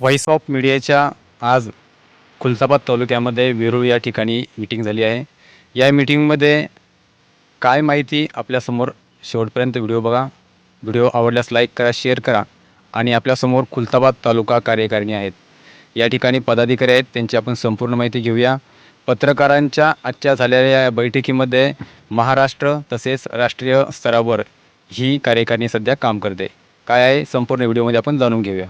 Voice of मीडियाच्या आज खुलताबाद तालुक्यामध्ये वेरूळ या ठिकाणी मीटिंग झाली आहे. या मीटिंगमध्ये काय माहिती आपल्यासमोर शेवटपर्यंत व्हिडिओ बघा. व्हिडिओ आवडल्यास लाईक करा शेअर करा आणि आपल्यासमोर खुलताबाद तालुका कार्यकारिणी आहेत. या ठिकाणी पदाधिकारी आहेत त्यांची आपण संपूर्ण माहिती घेऊया. पत्रकारांच्या आजच्या झालेल्या या बैठकीमध्ये महाराष्ट्र तसेच राष्ट्रीय स्तरावर ही कार्यकारिणी सध्या काम करते. काय आहे? संपूर्ण व्हिडिओमध्ये आपण जाणून घेऊया.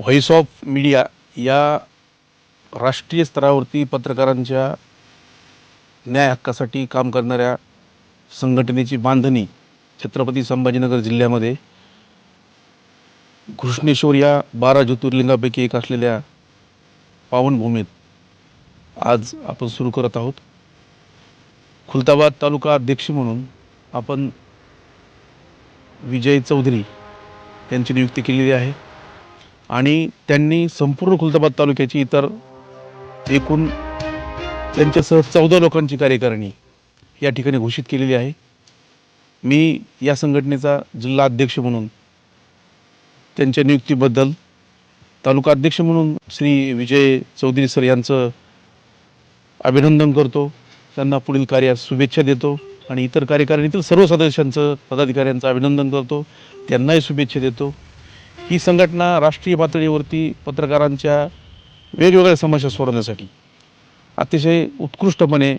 व्हॉइस ऑफ मीडिया या राष्ट्रीय स्तरावरती पत्रकारांच्या न्याय हक्कासाठी काम करणाऱ्या संघटनेची बांधणी छत्रपती संभाजीनगर जिल्ह्यामध्ये घृष्णेश्वर या बारा ज्योतिर्लिंगापैकी एक असलेल्या पावनभूमीत आज आपण सुरू करत आहोत. खुलताबाद तालुका अध्यक्ष म्हणून आपण विजय चौधरी यांची नियुक्ती केलेली आहे. आणि त्यांनी संपूर्ण खुलताबाद तालुक्याची इतर एकूण त्यांच्यासह चौदा लोकांची कार्यकारिणी या ठिकाणी घोषित केलेली आहे. मी या संघटनेचा जिल्हा अध्यक्ष म्हणून त्यांच्या नियुक्तीबद्दल तालुका अध्यक्ष म्हणून श्री विजय चौधरी सर यांचं अभिनंदन करतो. त्यांना पुढील कार्यास शुभेच्छा देतो आणि इतर कार्यकारिणीतील सर्व सदस्यांचं पदाधिकाऱ्यांचं अभिनंदन करतो. त्यांनाही शुभेच्छा देतो. ही संघटना राष्ट्रीय पातळीवरती पत्रकारांच्या वेगवेगळ्या समस्या सोडवण्यासाठी अतिशय उत्कृष्टपणे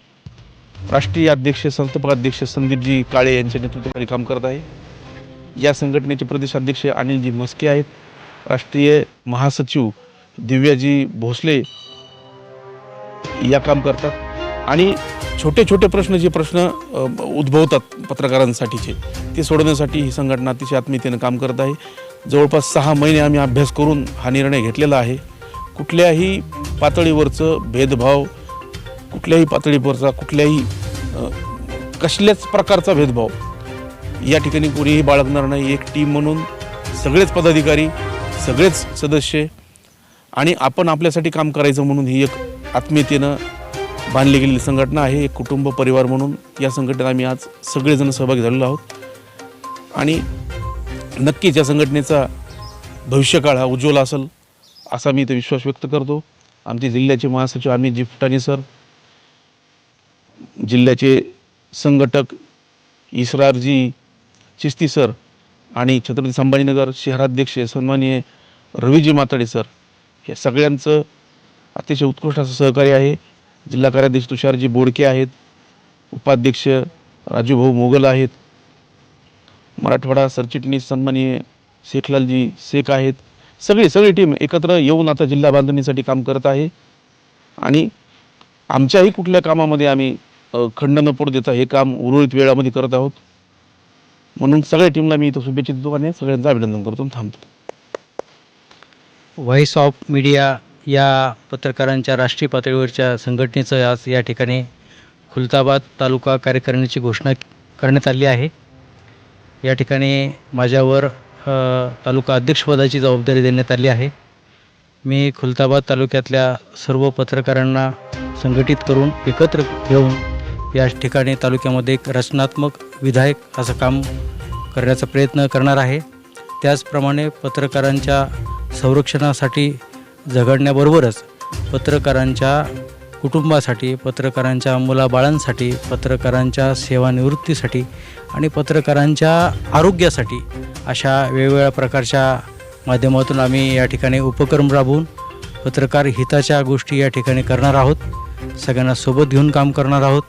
राष्ट्रीय अध्यक्ष संस्थापक अध्यक्ष संदीपजी काळे यांच्या नेतृत्वाखाली काम करत आहे. या संघटनेचे प्रदेशाध्यक्ष अनिलजी मस्के आहेत. राष्ट्रीय महासचिव दिव्याजी भोसले या काम करतात. आणि छोटे छोटे प्रश्न जे प्रश्न उद्भवतात पत्रकारांसाठीचे ते सोडवण्यासाठी ही संघटना अतिशय आत्मीयतेनं काम करत आहे. जवळपास सहा महिने आम्ही अभ्यास करून हा निर्णय घेतलेला आहे. कुठल्याही पातळीवरचं भेदभाव कुठल्याही पातळीवरचा कुठल्याही कसल्याच प्रकारचा भेदभाव या ठिकाणी कोणीही बाळगणार नाही. एक टीम म्हणून सगळेच पदाधिकारी सगळेच सदस्य आणि आपण आपल्यासाठी काम करायचं म्हणून ही एक आत्मीयतेनं बांधली गेलेली संघटना आहे. एक कुटुंब परिवार म्हणून या संघटनेत आम्ही आज सगळेजण सहभागी झालेलो आहोत. आणि नक्कीच या संघटनेचा भविष्यकाळ हा उज्ज्वल असेल असा मी इथं विश्वास व्यक्त करतो. आमचे जिल्ह्याचे महासचिव अमित फुटाणे सर जिल्ह्याचे संघटक इसरारजी चिस्ती सर आणि छत्रपती संभाजीनगर शहराध्यक्ष सन्माननीय रवीजी माताडे सर या सगळ्यांचं अतिशय उत्कृष्ट असं सहकार्य आहे. जिल्हा कार्याध्यक्ष तुषारजी बोडके आहेत उपाध्यक्ष राजूभाऊ मोगल आहेत मराठवाडा सरचिटणीस सन्माननीय शेखलालजी शेख आहेत. सगळी सगळी टीम एकत्र येऊन आता जिल्हा बांधणीसाठी काम करत आहे. आणि आमच्याही कुठल्या कामामध्ये आम्ही खंड न पडू देता हे काम उर्वरित वेळामध्ये करत आहोत. म्हणून सगळ्या टीमला मी इथं शुभेच्छा देतो आणि सगळ्यांचं अभिनंदन करतो थांबतो. व्हॉइस ऑफ मीडिया या पत्रकारांच्या राष्ट्रीय पातळीवरच्या संघटनेचं आज या ठिकाणी खुलताबाद तालुका कार्यकारिणीची घोषणा करण्यात आली आहे. या ठिकाणी माझ्यावर तालुका अध्यक्षपदाची जबाबदारी देण्यात आली आहे. मी खुलताबाद तालुक्यातल्या सर्व पत्रकारांना संघटित करून एकत्र घेऊन या ठिकाणी तालुक्यामध्ये एक रचनात्मक विधायक असं काम करण्याचा प्रयत्न करणार आहे. त्याचप्रमाणे पत्रकारांच्या संरक्षणासाठी झगडण्याबरोबरच पत्रकारांच्या कुटुंबासाठी पत्रकारांच्या मुलाबाळांसाठी पत्रकारांच्या सेवानिवृत्तीसाठी आणि पत्रकारांच्या आरोग्यासाठी अशा वेगवेगळ्या प्रकारच्या माध्यमातून आम्ही या ठिकाणी उपक्रम राबवून पत्रकार हिताच्या गोष्टी या ठिकाणी करणार आहोत. सगळ्यांना सोबत घेऊन काम करणार आहोत.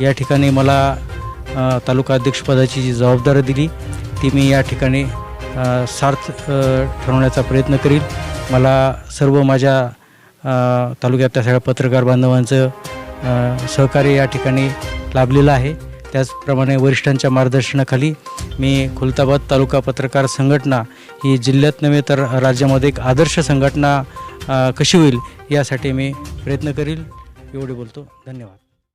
या ठिकाणी मला तालुका अध्यक्षपदाची जी जबाबदारी दिली ती मी या ठिकाणी सार्थ ठरवण्याचा प्रयत्न करील मला सर्व माझ्या तालुक्यातल्या सगळ्या पत्रकार बांधवांचं सहकार्य या ठिकाणी लाभलेलं आहे. त्याचप्रमाणे वरिष्ठांच्या मार्गदर्शनाखाली मी खुलताबाद तालुका पत्रकार संघटना ही जिल्ह्यात नव्हे तर राज्यामध्ये एक आदर्श संघटना कशी होईल यासाठी मी प्रयत्न करील. एवढे बोलतो. धन्यवाद.